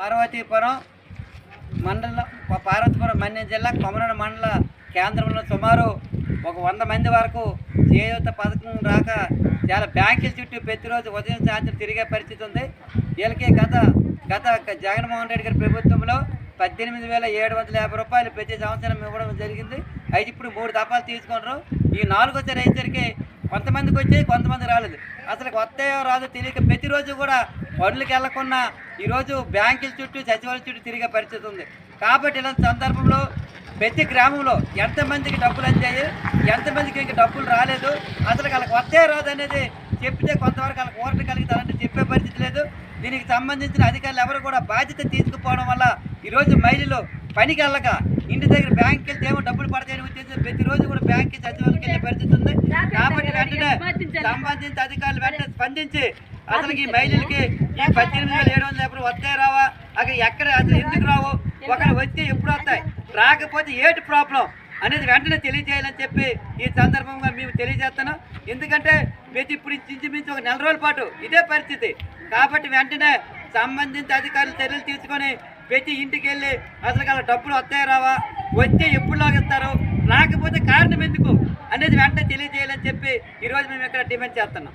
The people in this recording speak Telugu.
పార్వతీపురం మండలం పార్వతీపురం మన్యం జిల్లా కొమరన మండల కేంద్రంలో సుమారు ఒక వంద మంది వరకు చేయూత పథకం రాక చాలా బ్యాంకుల చుట్టూ ప్రతిరోజు ఉదయం సాయంత్రం తిరిగే పరిస్థితి ఉంది. వీళ్ళకి గత గత జగన్మోహన్ రెడ్డి గారి ప్రభుత్వంలో పద్దెనిమిది వేల ఏడు వందల యాభై రూపాయలు ప్రతి సంవత్సరం ఇవ్వడం జరిగింది. అయితే ఇప్పుడు మూడు దఫాలు తీసుకున్నారు ఈ నాలుగోసారి అయ్యేసరికి కొంతమందికి వచ్చాయి కొంతమంది రాలేదు. అసలు కొత్త రాదు తెలియక ప్రతిరోజు కూడా పనులకు వెళ్ళకుండా ఈరోజు బ్యాంకుల చుట్టూ సచివాలయం చుట్టూ తిరిగే పరిస్థితి ఉంది. కాబట్టి ఇలాంటి సందర్భంలో ప్రతి గ్రామంలో ఎంతమందికి డబ్బులు అందాయి ఎంతమందికి ఇంకా డబ్బులు రాలేదు అసలు వాళ్ళకి వస్తే రాదనేది అనేది చెప్తే కొంతవరకు వాళ్ళకి ఊరట కలుగుతారంటే చెప్పే పరిస్థితి లేదు. దీనికి సంబంధించిన అధికారులు ఎవరు కూడా బాధ్యత తీసుకుపోవడం వల్ల ఈరోజు మహిళలు పనికి వెళ్ళక ఇంటి దగ్గర వెళ్ళే పరిస్థితి ఉంది కాబట్టి వెంటనే సంబంధిత అధికారులు వెంటనే స్పందించి అసలు ఈ మహిళలకి ఈ పద్దెనిమిది వేల ఏడు వందల ఎప్పుడు వస్తాయి రావా? అక్కడ ఎక్కడ అసలు ఎందుకు రావు? ఒకరు వస్తే ఎప్పుడు వస్తాయి? రాకపోతే ఏటి ప్రాబ్లం అనేది వెంటనే తెలియజేయాలని చెప్పి ఈ సందర్భంగా మేము తెలియజేస్తున్నాం. ఎందుకంటే ప్రతి ఇప్పుడు ఇంచుమించు ఒక నెల రోజుల పాటు ఇదే పరిస్థితి. కాబట్టి వెంటనే సంబంధిత అధికారులు చర్యలు తీసుకొని ప్రతి ఇంటికి వెళ్ళి అసలు వాళ్ళ డబ్బులు వస్తాయి రావా? వచ్చే ఎప్పుడు లాగిస్తారు? రాకపోతే కారణం ఎందుకు? మేము ఇక్కడ డిమాండ్ చేస్తున్నాం.